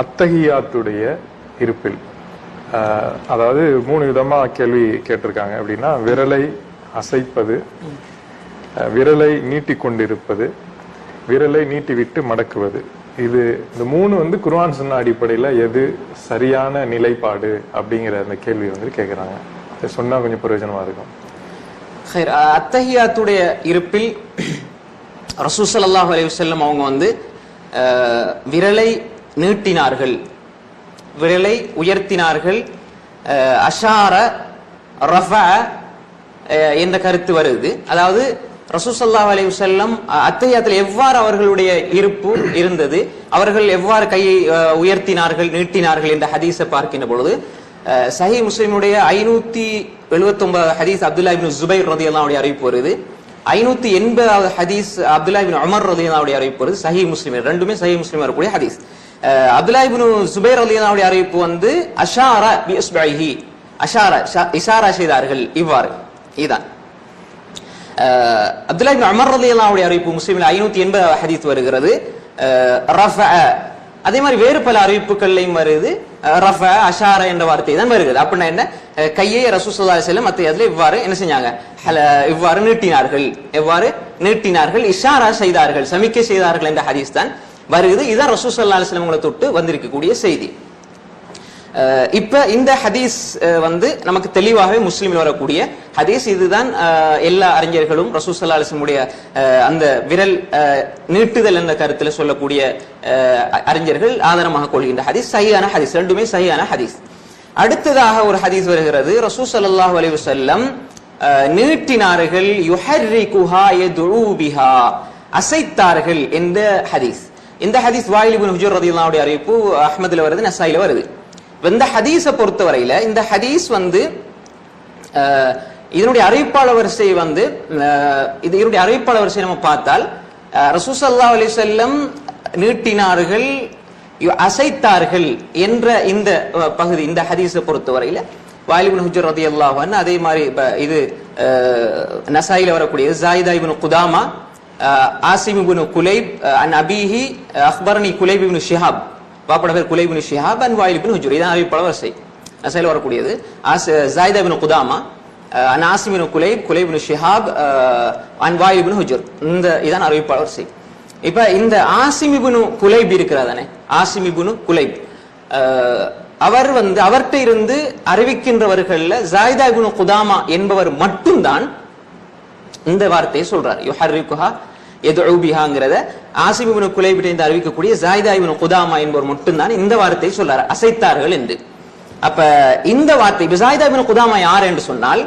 அத்தகையாத்துடைய இருப்பில். அதாவது மூணு விதமா கேள்வி கேட்டிருக்காங்க. அப்படின்னா விரலை அசைப்பது விரலை நீட்டிக் கொண்டிருப்பது விரலை நீட்டிவிட்டு மடக்குவது. இது இந்த மூணு வந்து குர்ஆன் சொன்ன அடிப்படையில எது சரியான நிலைப்பாடு அப்படிங்கிற அந்த கேள்வி வந்து கேக்குறாங்க. இதை சொன்னா கொஞ்சம் பிரயோஜனமா இருக்கும். ஹைர், அத்தஹியாத்துடைய இருப்பில் ரசூசல் அல்லாஹ் அலைஹி வஸல்லம் அவங்க வந்து விரலை நீட்டினார்கள். விரலை உயர்த்தினார்கள். அஷார ரஃப என்ற கருத்து வருது. அதாவது ரசூ ஸல்லல்லாஹு அலைஹி வஸல்லம் எவ்வாறு அவர்களுடைய இருப்பு இருந்தது அவர்கள் எவ்வாறு கையை உயர்த்தினார்கள் நீட்டினார்கள் என்ற ஹதீஸை பார்க்கின்ற பொழுது சஹி முஸ்லிமுடைய ஐநூத்தி எழுபத்தி ஒன்பது ஹதீஸ் அப்துல்லா இபின் ஜுபைர் ரதியல்லாவுடைய அறிவிப்பு வருது. ஐநூத்தி எண்பதாவது ஹதீஸ் அப்துல்லா இபின் ரதி அல்லாவுடைய அறிவிப்பு வருது. சஹி முஸ்லிம் ரெண்டுமே சஹி முஸ்லிம் வரக்கூடிய ஹதீஸ். அப்துல்லா இபின் ஜுபைர் ரதியல்லாவுடைய அறிவிப்பு வந்து அஷாரா பி இஸ்பைஹி. அஷாரா ஷா- இஷாரா செய்தார்கள். இவ்வாறு. இதுதான். அஹ், அப்துல்லா இப்னு உமர் அறிவிப்பு முஸ்லீமில் ஐநூத்தி எண்பது ஹதீஸ் வருகிறது. ரஃப. அதே மாதிரி வேறு பல அறிவிப்புகள்லையும் வருது. ரஃப அஷாரா அஷார என்ற வார்த்தை தான் வருகிறது. அப்படின்னா என்ன? கையை ரசூலுல்லாஹி செல்லும் வஸல்லம் அதுல இவ்வாறு என்ன செஞ்சாங்க? ஹல- இவ்வாறு நீட்டினார்கள். எவ்வாறு? நீட்டினார்கள். இஷாரா செய்தார்கள். சமிக்கை செய்தார்கள் என்ற ஹதீஸ் தான். வருது. இதுதான் ரசூல் ஸல்லல்லாஹு தொட்டு வந்திருக்கக்கூடிய செய்தி. இப்ப இந்த ஹதீஸ் வந்து நமக்கு தெளிவாகவே முஸ்லீமில் வரக்கூடிய ஹதீஸ். இதுதான் எல்லா அறிஞர்களும் ரசூ சல்லா அலிஸ்லமுடைய அந்த விரல் நீட்டுதல் என்ற கருத்துல சொல்லக்கூடிய அறிஞர்கள் ஆதாரமாக கொள்கின்ற ஹதீஸ். சரியான ஹதீஸ். ரெண்டுமே சரியான ஹதீஸ். அடுத்ததாக ஒரு ஹதீஸ் வருகிறது. ரசூ சல்லாஹ் அலி வஸல்லம் நீட்டினார்கள் யுஹர்ரிகுஹா யதுஉ பிஹா அசைத்தார்கள் என்ற ஹதீஸ். இந்த ஹதீஸ் வாயில் இப்னு ஹுஜர் ரலியல்லாஹு அறிவிப்பு அஹ்மதுல வருது நசாயில வருது. இந்த ஹதீஸை பொறுத்தவரையில இந்த ஹதீஸ் வந்து இதனுடைய அறிவிப்பாளர் வரிசை வந்து அஹ், இது இதனுடைய அறிவிப்பாளர் வரிசை நம்ம பார்த்தால் ரசூசல்லா அலி செல்லம் நீட்டினார்கள் அசைத்தார்கள் என்ற இந்த பகுதி இந்த ஹதீஸை பொறுத்தவரையில வாலிபின் ஹுஜர் ரதி அல்லாஹன் அதே மாதிரி இது அஹ், நசாயில வரக்கூடிய Zaida ibn Qudama Asim ibn Kulaib an அபீஹி அக்பர்னி குலைப் இப்னு ஷிஹாப் பாப்பட பேர் குலைப் இப்னு ஷிஹாப் அன் வாயில் இப்னு ஹுஜர் இதான் அறிவிப்பாளர் வரிசை அசையில் வரக்கூடியது ஆஸ் ஜாயிதா இப்னு குதாமா அஹ், an Asim ibn Kulaib Kulaib ibn Shihab அஹ், அன் வாயில் இப்னு ஹுஜர் இந்த இதான் அறிவிப்பாளர் வரிசை இப்ப இந்த ஆசிம் இபுனு குலைப் இருக்கிறாதானே ஆசிம் இபுனு குலைப் அவர் வந்து அவர்கிட்ட இருந்து அறிவிக்கின்றவர்கள்ல ஜாயிதா இபுனு குதாமா என்பவர் மட்டும்தான் இந்த வார்த்தையை சொல்றார் யுஹர்ரிகுஹா எதுபிஹாங்கிறத பிஹாங்கிறத குலைபிட்டு இந்த அறிவிக்கக்கூடிய ஜாயிதா இப்னு குதாமா என்பவர் மட்டும்தான் இந்த வார்த்தையை சொல்றாரு அசைத்தார்கள் என்று. அப்ப இந்த வார்த்தை ஜாயிதா இப்னு குதாமா யார் என்று சொன்னால்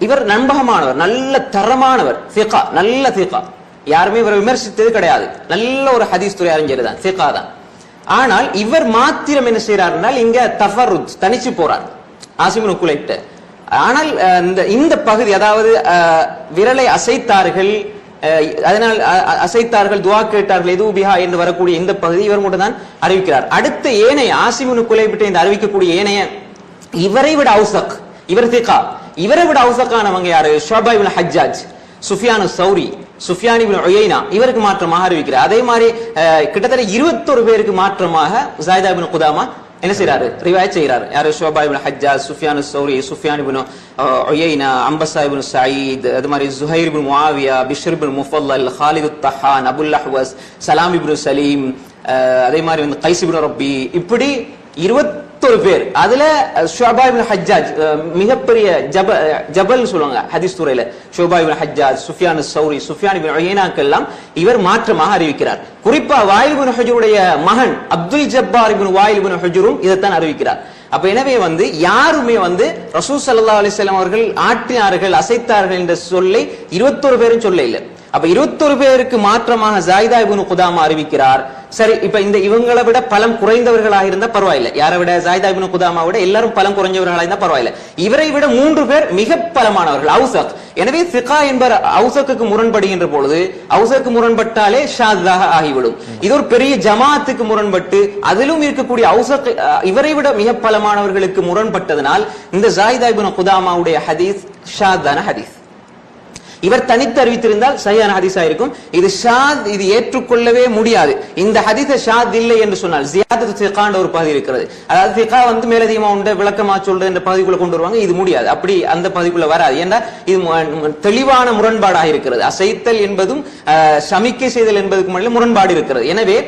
இவர் நண்பகமானவர் நல்ல தரமானவர் சிகா நல்ல சிகா யாருமே இவரை விமர்சித்தது கிடையாது நல்ல ஒரு ஹதீஸ் துறை அறிஞர் தான் சிகா தான் ஆனால் இவர் மாத்திரம் என்ன செய்யறார் என்றால் இங்க தஃபருத் தனிச்சு போறார் ஆசிமின் குலைப்ட ஆனால் இந்த இந்த பகுதி அதாவது விரலை அசைத்தார்கள் அதனால் அசைத்தார்கள் துவா கேட்டார்கள் எது பிஹா என்று வரக்கூடிய இந்த பகுதி இவர் மட்டும் தான் அறிவிக்கிறார். அடுத்த ஏனைய ஆசிமுனு குலைபிட்டு இந்த அறிவிக்கக்கூடிய ஏனைய இவரை விட அவுசக் இவர் திகா. இவரை விட அவுசக்கானவங்க யாரு? ஷோபா இப்னு ஹஜ்ஜாஜ் சுஃபியானு சௌரி சுஃபியானி இவருக்கு மாற்றமாக அறிவிக்கிறார். அதே மாதிரி கிட்டத்தட்ட இருபத்தொரு பேருக்கு மாற்றமாக ஜாயிதா பின் குதாமா என்ன செய்யறாரு ரிவாயத் செய்யறாரு யாரு? Shuba ibn Hajjaj Sufyan Thauri Sufyan ibn அஹ், அம்பசா இபின் சயீத் அது மாதிரி Zuhair ibn Muawiya Bishr ibn Mufaddal Khalid Tahhan Abul Ahwas Sallam ibn Salim அதே மாதிரி வந்து கைஸ் ரப்பி இப்படி இருபத்தி பத்தொரு பேர். அதுல அஹ், ஷுஅபா ஹஜ்ஜாஜ் மிகப்பெரிய ஜப ஜபல் சொல்லுவாங்க ஹதீஸ் துறையில. ஷோபா இப்னு ஹஜ்ஜாஜ் சுஃபியான் சௌரி சுஃபியான் இப்னு உயைனாக்கெல்லாம் இவர் மாற்றமாக அறிவிக்கிறார். குறிப்பா வாயில் இப்னு மகன் அப்துல் ஜப்பார் இபின் வாயில் இப்னு ஹுஜரும் இதைத்தான் அறிவிக்கிறார். அப்ப எனவே வந்து யாருமே வந்து ரசூல் சல்லா அலைஹி அவர்கள் ஆட்டினார்கள் அசைத்தார்கள் என்ற சொல்லை இருபத்தொரு பேரும் சொல்ல இல்லை. அப்ப இருபத்தொரு பேருக்கு மாற்றமாக ஜாயிதா இப்னு குதாமா அறிவிக்கிறார். சரி இப்ப இந்த இவங்களை விட பலம் குறைந்தவர்களாக இருந்தா பரவாயில்ல. யாரை விட? ஜாயிதா இப்னு குதாமா விட எல்லாரும் பலம் குறைஞ்சவர்களாக இருந்தா பரவாயில்லை. இவரை விட மூன்று பேர் மிக பலமானவர்கள். அவுசக். எனவே சிகா என்பவர் அவுசக்கு முரண்படுகின்ற பொழுது அவுசக்கு முரண்பட்டாலே ஷாதாக ஆகிவிடும். இது ஒரு பெரிய ஜமாத்துக்கு முரண்பட்டு அதிலும் இருக்கக்கூடிய அவுசக் இவரை விட மிக பலமானவர்களுக்கு முரண்பட்டதனால் இந்த ஜாயிதா இப்னு குதாமாவுடைய ஹதீஸ் ஷாதான ஹதீஸ். இவர் தனித்து அறிவித்திருந்தால் சரியான ஹதீஸா இருக்கும். இது ஷாத் இது ஏற்றுக்கொள்ளவே முடியாது. இந்த ஹதீஸ ஷாத் இல்லை என்று சொன்னால் ஜியாதத்து திகாண்ட ஒரு பகுதி இருக்கிறது. அதாவது திகா வந்து மேலதிகமா உண்டு விளக்கமா சொல்றது என்ற பகுதிக்குள்ள கொண்டு வருவாங்க இது முடியாது. அப்படி அந்த பகுதிக்குள்ள வராது. ஏன்னா இது தெளிவான முரண்பாடாக இருக்கிறது. அசைத்தல் என்பதும் சமிக்கை செய்தல் என்பதுக்கு மேலே முரண்பாடு இருக்கிறது. எனவே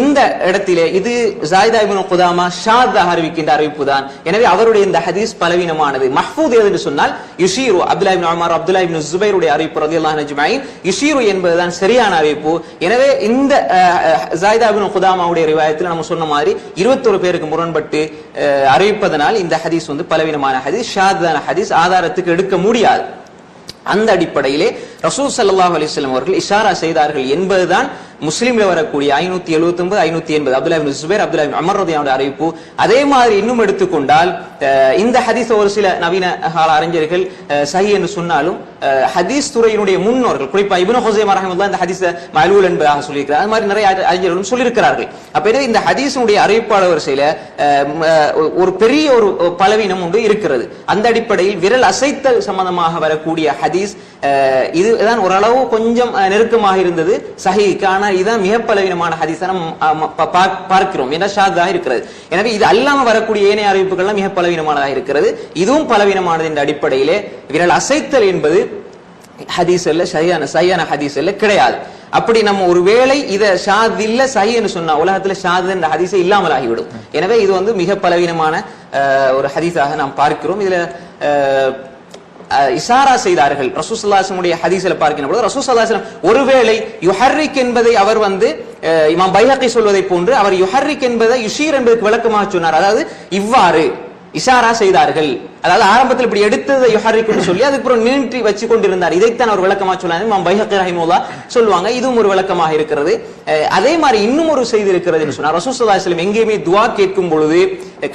இந்த இடத்திலே இது ஜாயிதா இபின் குதாமா ஷாத் அறிவிக்கின்ற அறிவிப்பு தான். எனவே அவருடைய இந்த ஹதீஸ் பலவீனமானது. மஹ்பூத் எது சொன்னால் யுஷீரு Abdullah ibn Umar Abdullah ibn ஜுபைருடைய அறிவிப்பு ரலியல்லாஹு அன்ஹு அஜ்மஈன் யுஷீரு என்பதுதான் சரியான அறிவிப்பு. எனவே இந்த அஹ், ஜாயிதா இப்னு குதாமாவுடைய ரிவாயத்தில் நம்ம சொன்ன மாதிரி 21 பேருக்கு முரண்பட்டு அறிவிப்பதனால் இந்த ஹதீஸ் வந்து பலவீனமான ஹதீஸ் ஷாதான ஹதீஸ் ஆதாரத்துக்கு எடுக்க முடியாது. அந்த அடிப்படையிலே ரசூல் சல்லாஹ் அலிஸ்லாம் அவர்கள் இஷாரா செய்தார்கள் என்பதுதான் முஸ்லீம்ல வரக்கூடிய ஐநூத்தி எழுபத்தி ஒன்பது ஐநூத்தி எண்பது. அப்துல்லா சுபேர் அப்துல்லா இப்னு அறிவிப்பு. அதே மாதிரி இன்னும் எடுத்துக்கொண்டால் இந்த ஹதீஸ் ஒரு சில நவீன கால அறிஞர்கள் சஹி என்று சொன்னாலும் ஹதீஸ் துறையினுடைய முன்னோர்கள் குறிப்பா இப்னு ஹுசே ரஹ்மத்துல்லாஹ் இந்த ஹதீஸ் மலூல் என்பதாக சொல்லியிருக்கிறார். அது மாதிரி நிறைய அறிஞர்களும் சொல்லியிருக்கிறார்கள். அப்ப இந்த ஹதீஸினுடைய அறிவிப்பாளர் வரிசையில சில ஒரு பெரிய ஒரு பலவீனம் ஒன்று இருக்கிறது. அந்த அடிப்படையில் விரல் அசைத்தல் சம்பந்தமாக வரக்கூடிய ஹதீஸ் இதுதான் ஓரளவு கொஞ்சம் நெருக்கமாக இருந்தது. சஹிக்கு ஆனால் இதுதான் மிக பலவீனமான நம்ம பார்க்கிறோம். ஏன்னா ஷாதாக இருக்கிறது. எனவே இது அல்லாம வரக்கூடிய ஏனைய அறிவிப்புகள்லாம் மிக பலவீனமானதாக இருக்கிறது. இதுவும் பலவீனமானது என்ற அடிப்படையிலே விரல் அசைத்தல் என்பது ஹதீஸ் இல்ல சரியான சரியான ஹதீஸ் இல்ல கிடையாது. அப்படி நம்ம ஒருவேளை இத ஷாத் இல்ல சஹின்னு சொன்னா உலகத்துல ஷாத் என்ற ஹதீஸே இல்லாமல் ஆகிவிடும். எனவே இது வந்து மிக பலவீனமான ஒரு ஹதீஸாக நாம் பார்க்கிறோம். இதுல அஹ், இஷாரா செய்தார்கள். ரசூசல்லாசனுடைய ஹதீஸ்ல பார்க்கின்ற பொழுது ரசூசல்லாசனம் ஒருவேளை யுஹர்ரிக் என்பதை அவர் வந்து அஹ், இமாம் பைஹக்கை சொல்வதை போன்று அவர் யுஹர்ரிக் என்பதை யுஷீர் என்பதற்கு விளக்கமாக சொன்னார். அதாவது இவ்வாறு இஷாரா செய்தார்கள். அதாவது ஆரம்பத்தில் இப்படி எடுத்ததை யுஹர்ரிக்குன்னு சொல்லி அதுக்கப்புறம் நீட்டி வச்சு கொண்டிருந்தார் இதைத்தான் அவர் விளக்கமா சொன்னார். இமாம் பைஹக்கி ரஹிமுல்லா சொல்லுவாங்க இதுவும் ஒரு விளக்கமாக இருக்கிறது. அதே மாதிரி இன்னும் ஒரு செய்தி இருக்கிறதுன்னு சொன்னார். ரசூசல்லாஸ்லம் எங்கேயுமே துவா கேட்கும் பொழுது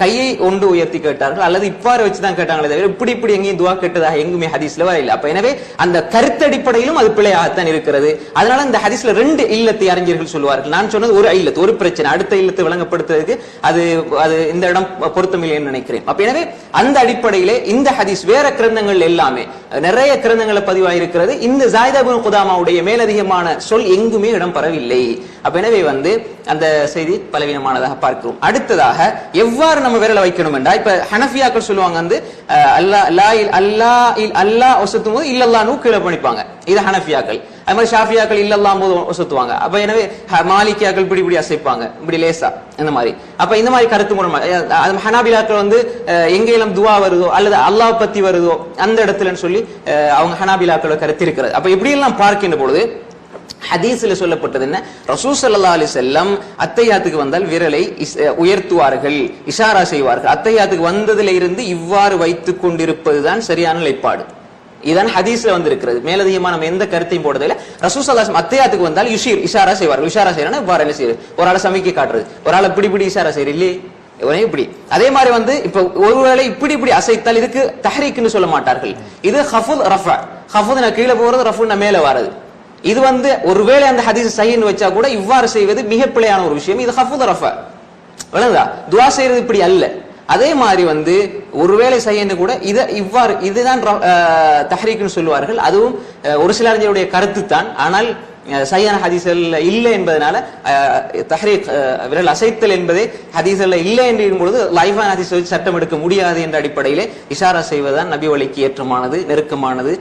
கையை ஒன்று உயர்த்தி கேட்டார்கள். அல்லது இவ்வாறு வச்சு தான் கேட்டாங்களே தவிர இப்படி இப்படி எங்கேயும் துவா கேட்டதாக எங்குமே ஹதீஸ்ல வரல அப்ப எனவே அந்த கருத்தடிப்படையிலும் அது பிழையாகத்தான் இருக்கிறது. அதனால இந்த ஹதீஸ்ல ரெண்டு இல்லத்தை அறிஞர்கள் சொல்லுவார்கள். நான் சொன்னது ஒரு இல்லத்து ஒரு பிரச்சனை. அடுத்த இல்லத்தை விளங்கப்படுத்துறதுக்கு அது அது இந்த இடம் பொருத்தமில்லைன்னு நினைக்கிறேன். அப்ப எனவே அந்த அடிப்படையிலே இந்த ஹதீஸ் வேற கிரந்தங்கள் எல்லாமே நிறைய கிரந்தங்களை பதிவாயிருக்கிறது. இந்த ஜாயிதாபுன் குதாமாவுடைய மேலதிகமான சொல் எங்குமே இடம் பெறவில்லை அப்ப எனவே வந்து அந்த செய்தி பலவீனமானதாக பார்க்கிறோம். அடுத்ததாக எவ்வாறு நம்ம விரலை வைக்கணும் என்றா இப்ப ஹனஃபியாக்கள் சொல்லுவாங்க வந்து அஹ், அல்லா இல் அல்லா இல் அல்லா ஒசத்தும் போது இல்லல்லான்னு கீழே பண்ணிப்பாங்க. இது ஹனஃபியாக்கள். அது மாதிரி ஷாஃபியாக்கள் இல்லல்லாம் போது சுத்துவாங்க. அப்ப எனவே ஹ- மாலிக்கியாக்கள் இப்படி இப்படி அசைப்பாங்க இப்படி லேசா. இந்த மாதிரி. அப்ப இந்த மாதிரி கருத்து மூலமா ஹனாபிலாக்கள் வந்து அஹ், துவா வருதோ அல்லது அல்லாஹ் பத்தி வருதோ அந்த இடத்துலன்னு சொல்லி அஹ், அவங்க ஹனாபிலாக்களோட கருத்து இருக்கிறது. அப்ப இப்படி எல்லாம் பார்க்கின்ற பொழுது ஹதீஸ்ல சொல்லப்பட்டது என்ன? ரசூ சல்லா அலி செல்லம் அத்தையாத்துக்கு வந்தால் விரலை உயர்த்துவார்கள் இஷாரா செய்வார்கள். அத்தையாத்துக்கு வந்ததுல இருந்து இவ்வாறு வைத்துக் கொண்டிருப்பதுதான் சரியான நிலைப்பாடு. இதான் ஹதீஸ்ல வந்திருக்கிறது. மேலதிகமா நம்ம எந்த கருத்தையும் போடுறதில்ல. ரசூல் அத்தியாத்துக்கு அத்தையாத்துக்கு வந்தால் யுஷீர் இஷாரா செய்வார்கள். இஷாரா செய்யறா இவ்வாறு என்ன செய்யுது ஒரு ஆளை சமைக்க காட்டுறது. ஒரு ஆளை பிடி பிடி இஷாரா செய்யறது. இல்லையே? ஒரே இப்படி. அதே மாதிரி வந்து இப்ப ஒருவேளை இப்படி இப்படி அசைத்தால் இதுக்கு தஹரீக்னு சொல்ல மாட்டார்கள். இது ஹஃபுல் ரஃபா. ஹஃபுல் நான் கீழே போறது ரஃபுல் நான் மேல வராது. இது வந்து ஒருவேளை அந்த ஹதீஸ் சைன்னு வச்சா கூட இவ்வாறு செய்வது மிக பிழையான ஒரு விஷயம். இது ஹஃபுத் ரஃபா. விளங்குதா துவா செய்யறது இப்படி அல்ல. அதே மாதிரி வந்து ஒருவேளை செய்யன்னு கூட இதை இவ்வாறு இதுதான் தஹரீக்குன்னு சொல்லுவார்கள். அதுவும் ஒரு சில அறிஞருடைய கருத்து தான் ஆனால் சையான ஹதீஸ்கள் இல்லை என்பதனால தஹரீக் விரல் அசைத்தல் என்பதே ஹதீசல்ல இல்லை என்று பொழுது லைஃபான் ஹதீஸ் வச்சு சட்டம் எடுக்க முடியாது என்ற அடிப்படையிலே இஷாரா செய்வதுதான் நபி வழிக்கு ஏற்றமானது நெருக்கமானது.